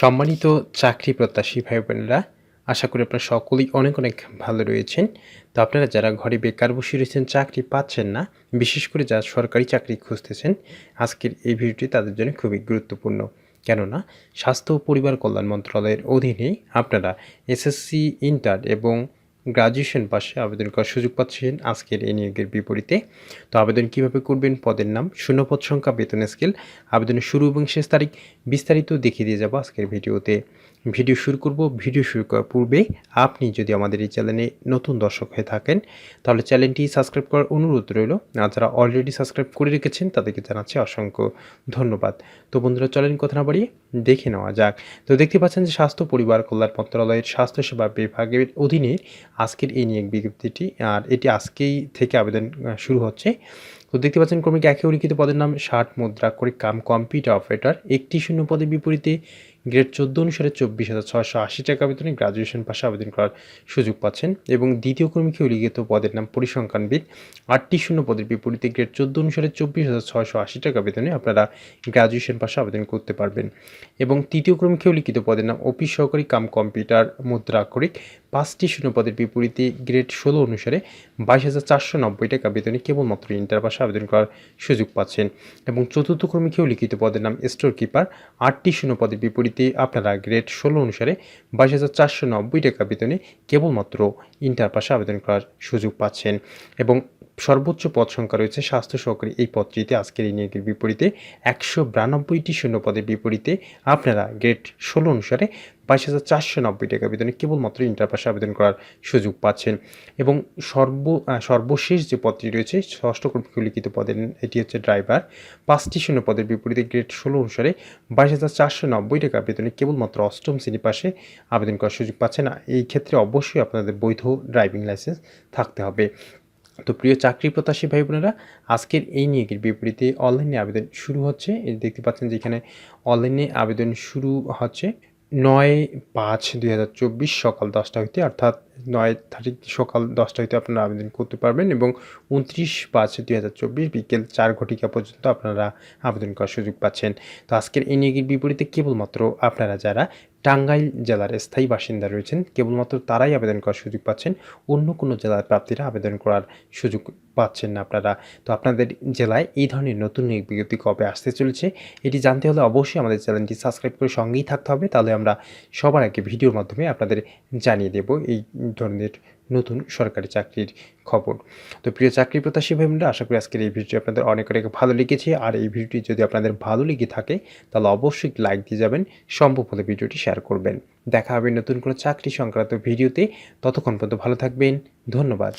সম্মানিত চাকরি প্রত্যাশী ভাই বোনেরা আশা করি আপনারা সকলেই অনেক অনেক ভালো রয়েছেন। তো আপনারা যারা ঘরে বেকার বসে রয়েছেন, চাকরি পাচ্ছেন না, বিশেষ করে যারা সরকারি চাকরি খুঁজতেছেন, আজকের এই ভিডিওটি তাদের জন্য খুবই গুরুত্বপূর্ণ। কেননা, স্বাস্থ্য ও পরিবার কল্যাণ মন্ত্রণালয়ের অধীনে আপনারা এসএসসি, ইন্টার এবং গ্রাজুয়েশন পাশে আবেদন করার সুযোগ পাচ্ছেন আজকের এই নিয়োগের বিপরীতে। তো আবেদন কীভাবে করবেন, পদের নাম, শূন্যপদ সংখ্যা, বেতন স্কেল আবেদনের শুরু এবং শেষ তারিখ বিস্তারিত দেখিয়ে দিয়ে যাব আজকের ভিডিওতে। ভিডিও শুরু করব, ভিডিও শুরু করার পূর্বে আপনি যদি আমাদের এই চ্যানেলে নতুন দর্শক হয়ে থাকেন, তাহলে চ্যানেলটি সাবস্ক্রাইব করার অনুরোধ রইল। আর যারা অলরেডি সাবস্ক্রাইব করে রেখেছেন, তাদেরকে জানাচ্ছি অসংখ্য ধন্যবাদ। তো বন্ধুরা, চলেন কথা না বাড়িয়ে দেখে নেওয়া যাক। তো দেখতে পাচ্ছেন যে স্বাস্থ্য পরিবার কল্যাণ মন্ত্রণালয়ের স্বাস্থ্যসেবা বিভাগের অধীনে আজকের এই নিয়োগ বিজ্ঞপ্তিটি, আর এটি আজকেই থেকে আবেদন শুরু হচ্ছে। তো দেখতে পাচ্ছেন কর্মীকে একে উল্লিখিত পদের নাম ষাট মুদ্রা করে কাম কম্পিউটার অপারেটর, একটি শূন্য পদের বিপরীতে গ্রেড চোদ্দ অনুসারে চব্বিশ হাজার ছশো আশি টাকা বেতনে গ্রাজুয়েশন পাশে আবেদন করার সুযোগ পাচ্ছেন এবং দ্বিতীয় কর্মীকে উল্লিখিত পদের নাম পরিসংখ্যানবিদ আটটি শূন্য পদের বিপরীতে গ্রেড চোদ্দ অনুসারে চব্বিশ হাজার ছশো আশি টাকা বেতনে আপনারা গ্রাজুয়েশন পাশে আবেদন করতে পারবেন। এবং তৃতীয় কর্মীকেও লিখিত পদের নাম অফিস সহকারী, কাম কম্পিউটার, মুদ্রা, আক্ষরিক পাঁচটি শূন্য পদের বিপরীতে গ্রেড ষোলো অনুসারে বাইশ হাজার চারশো নব্বই টাকা বেতনে কেবলমাত্র ইন্টার পাশে আবেদন করার সুযোগ পাচ্ছেন। এবং চতুর্থ কর্মীকেও লিখিত পদের নাম স্টোর কিপার আটটি শূন্য পদের বিপরীতে আপনারা গ্রেড ষোলো অনুসারে বাইশ হাজার চারশো নব্বই টাকা বেতনে কেবলমাত্র ইন্টার পাশে আবেদন করার সুযোগ পাচ্ছেন। এবং সর্বোচ্চ পদ সংখ্যা রয়েছে স্বাস্থ্য সহকারী। এই পদটিতে আজকের এই নিয়োগের বিপরীতে একশো বিরানব্বইটি শূন্য পদের বিপরীতে আপনারা গ্রেড ষোলো অনুসারে বাইশ হাজার চারশো নব্বই টাকা বেতনে কেবলমাত্র ইন্টার পাশে আবেদন করার সুযোগ পাচ্ছেন। এবং সর্ব সর্বশেষ যে পদটি রয়েছে, ষষ্ঠ লিখিত পদের, এটি হচ্ছে ড্রাইভার পাঁচটি শূন্য পদের বিপরীতে গ্রেড ষোলো অনুসারে বাইশ হাজার চারশো নব্বই টাকা বেতনে কেবলমাত্র অষ্টম শ্রেণি পাশে আবেদন করার সুযোগ পাচ্ছেন এই ক্ষেত্রে অবশ্যই আপনাদের বৈধ ড্রাইভিং লাইসেন্স থাকতে হবে। তো প্রিয় চাকরি প্রত্যাশী ভাই বোনেরা আজকের এই নিয়োগের বিপরীতে অনলাইনে আবেদন শুরু হচ্ছে। দেখতে পাচ্ছেন যে এখানে অনলাইনে আবেদন শুরু হচ্ছে নয় পাঁচ দুই হাজার চব্বিশ সকাল দশটা হইতে, অর্থাৎ নয় তারিখ সকাল দশটা হইতে আপনারা আবেদন করতে পারবেন এবং উনত্রিশ পাঁচ দুই হাজার চব্বিশ বিকেল চার ঘটিকা পর্যন্ত আপনারা আবেদন করার সুযোগ পাচ্ছেন। তো আজকের এই নিয়োগের বিপরীতে কেবলমাত্র আপনারা যারা টাঙ্গাইল জেলার স্থায়ী বাসিন্দা রয়েছেন। কেবলমাত্র তারাই আবেদন করার সুযোগ পাচ্ছেন, অন্য কোনো জেলার প্রাপ্তিরা আবেদন করার সুযোগ পাচ্ছেন না আপনারা। তো আপনাদের জেলায় এই ধরনের নতুন বিজ্ঞপ্তি কবে আসতে চলেছে, এটি জানতে হলে অবশ্যই আমাদের চ্যানেলটি সাবস্ক্রাইব করে সঙ্গেই থাকতে হবে। তাহলে আমরা সবার আগে ভিডিওর মাধ্যমে আপনাদের জানিয়ে দেব এই ধরনের নতুন সরকারি চাকরির খবর। তো প্রিয় চাকরি প্রত্যাশী ভাই বোনরা আশা করি আজকের এই ভিডিওটি আপনাদের অনেক অনেক ভালো লেগেছে। আর এই ভিডিওটি যদি আপনাদের ভালো লেগে থাকে, তাহলে অবশ্যই লাইক দিয়ে যাবেন, সম্ভব হলে ভিডিওটি শেয়ার করবেন। দেখা হবে নতুন কোনো চাকরি সংক্রান্ত ভিডিওতে। ততক্ষণ পর্যন্ত ভালো থাকবেন। ধন্যবাদ।